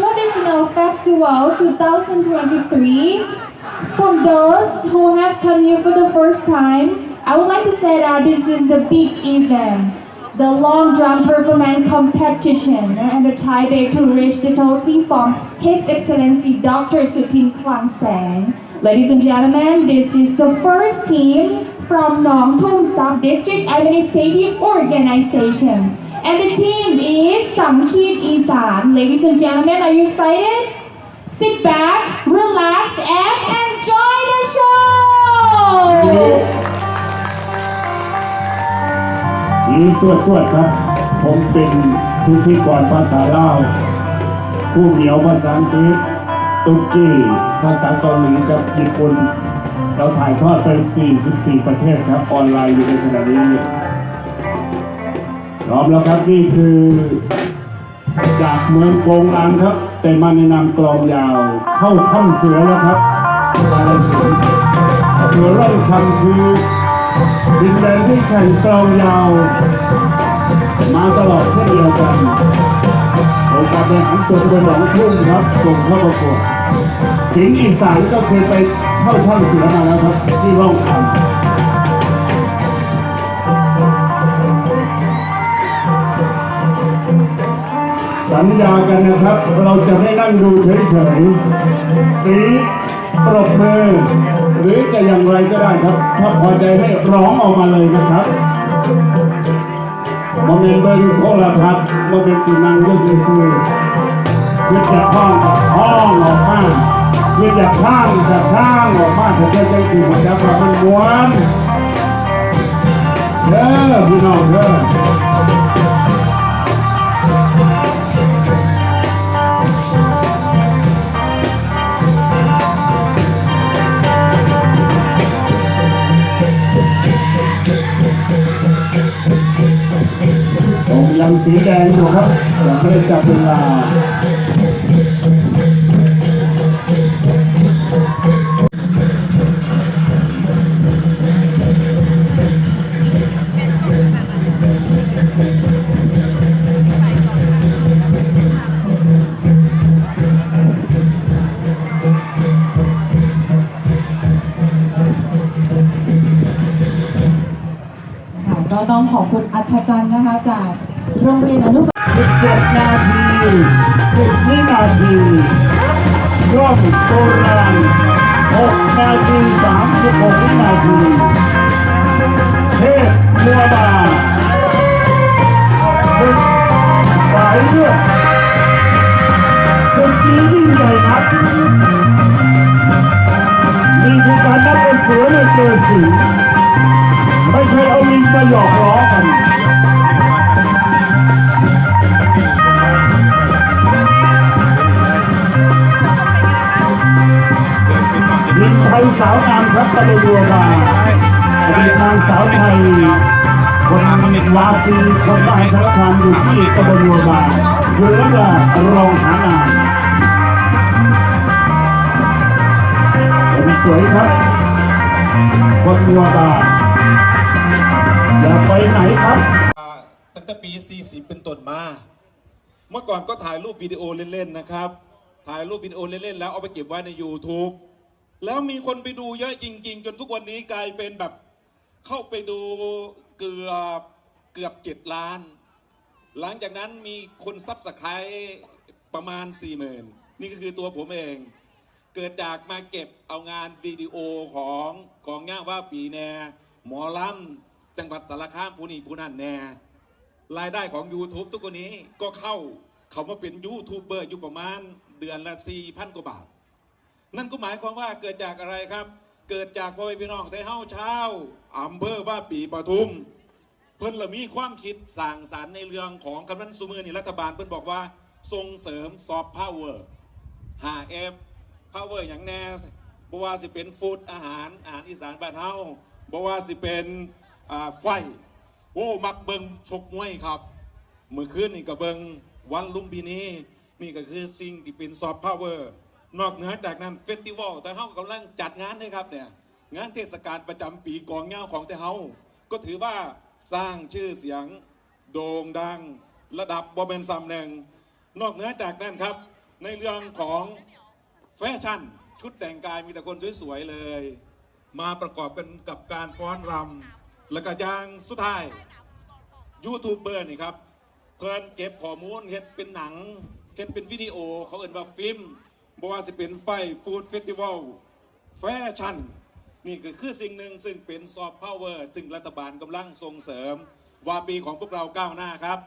Traditional Festival 2023. For those who have come here for the first time, I would like to say that this is the big event, the long drum performance competition, and the tiebreak to reach the trophy from His Excellency Dr. Sutin Klangsang. Ladies and gentlemen, this is the first team from Nong Thung Sap District Administrative Organization. And the team is Samkit Isan. Ladies and gentlemen, are you excited? Sit back, relax, and enjoy the show! ดีสวดสวดครับ ผมเป็นพิธีกรภาษาลาว ผู้เหนียวภาษาอังกฤษตุรกีภาษาเกาหลีกับญี่ปุ่น เราถ่ายทอดไป 44 ประเทศครับ ออนไลน์อยู่ในขณะนี้ พร้อมแล้วครับนี่คือ จากเมืองโกงลางครับ แต่มาในนามกลองยาว เข้าถ้ำเสือแล้วครับมาเลเซียตัวเริ่มคำคือดินแดนที่แข่งกลองยาว มาตลอดเช่นเดียวกันองค์การบริหารส่วนตำบลหนองทุ่งครับส่งเข้าประกวดสิงห์อีสานก็เคยไปเข้าช่องเสือมาแล้วครับ ที่ร่องคำ สัญญากันนะครับ เราจะไม่นั่งดูเฉยๆปีปรบมือ หรือจะอย่างไรก็ได้ครับ ถ้าพอใจให้ร้องออกมาเลยนะครับมันเป็นเบิ้งโทรทัศน์มันเป็นสิ่งนั่งก็ซื่อๆคือจะห้องห้องออกมาคือจะข้างกับข้างออกมาแต่ก็จะสิ่งจะว่ามันม้วนเด้อพี่น้องเด้อ สีแดงอยู่ครับยังไม่ได้จับเวลาค่ะก็ต้องขอบคุณอัธจันทร์นะคะจาก โรงเรียนอนุบาล17นาที10วินาทีร่มโบราณ6นาที36วินาทีเทพมัวบาศึกสายเลือดศึกนี้ยิ่งใหญ่นักนี่คือการนับเป็นเสือในเสือสิงไม่ใช่เอาลิงมาหยอกล้อกัน สาวงามครับตะลุยัวบาอดีตนางสาวไทยคนวาปีคนบ้านสารคามอยู่ที่ตะบนวัวบาอยู่ระดับรองหานามคนสวยครับ คนวัวบาอย่าไปไหนครับ ตั้งแต่ปี 40 เป็นต้นมา เมื่อก่อนก็ถ่ายรูปวิดีโอเล่นๆนะครับ ถ่ายรูปวิดีโอเล่นๆแล้วเอาไปเก็บไว้ใน YouTube แล้วมีคนไปดูเยอะจริง ๆ จนทุกวันนี้กลายเป็นแบบ เข้าไปดูเกือบเกือบเจ็ดล้าน หลังจากนั้นมีคนซับสไครต์ประมาณ40,000นี่ก็คือตัวผมเอง เกิดจากมาเก็บเอางานวิดีโอของของง่าว่าปีแน หมอลำจังหวัดสารคามผู้นี้ผู้นั่นแนรายได้ของ YouTube ทุกคนนี้ก็เข้าเขามาเป็นยูทูบเบอร์อยู่ประมาณเดือนละ4,000กว่าบาท นั่นก็หมายความว่าเกิดจากอะไรครับ เกิดจากพ่อแม่พี่น้องไทยเฮาเช้าวอำเภอว่าปีปทุม เพิ่นละมีความคิดสั่งสรรค์ในเรื่องของกำนันสุมือนี่รัฐบาลเพิ่นบอกว่าส่งเสริมซอฟต์พาวเวอร์หาเอฟพาวเวอร์อย่างแน่บ่ว่าสิเป็นฟู้ดอาหารอาหารอีสานบ้านเฮาบ่ว่าสิเป็นไฟโอ้มักเบิงชกมวยครับเมื่อคืนนี่ก็เบิงวันลุมพินีนี่ก็คือสิ่งที่เป็นซอฟต์พาวเวอร์ นอกเหนือจากนั้นเฟสติวัลแต่เฮากำลังจัดงานนะครับเนี่ยงานเทศกาลประจำปีกองเงาของแต่เฮาก็ถือว่าสร้างชื่อเสียงโด่งดังระดับบอเบนซัมแดงนอกเหนือจากนั้นครับ ในเรื่องของแฟชั่นชุดแต่งกายมีแต่คนสวยๆเลย มาประกอบกันกับการฟ้อนรำแล้วก็ยางสุดท้ายยูทูบเบอร์นี่ครับ เพิ่นเก็บข้อมูลเฮ็ดเป็นหนังเฮ็ดเป็นวิดีโอเขาเอ่นว่าฟิล์ม บ่ว่าสิเป็นไฟฟูดเฟสติวัลแฟชั่น นี่ก็คือสิ่งหนึ่งซึ่งเป็นซอฟต์พาวเวอร์ซึ่งรัฐบาลกำลังส่งเสริม ว่าปีของพวกเราก้าวหน้าครับ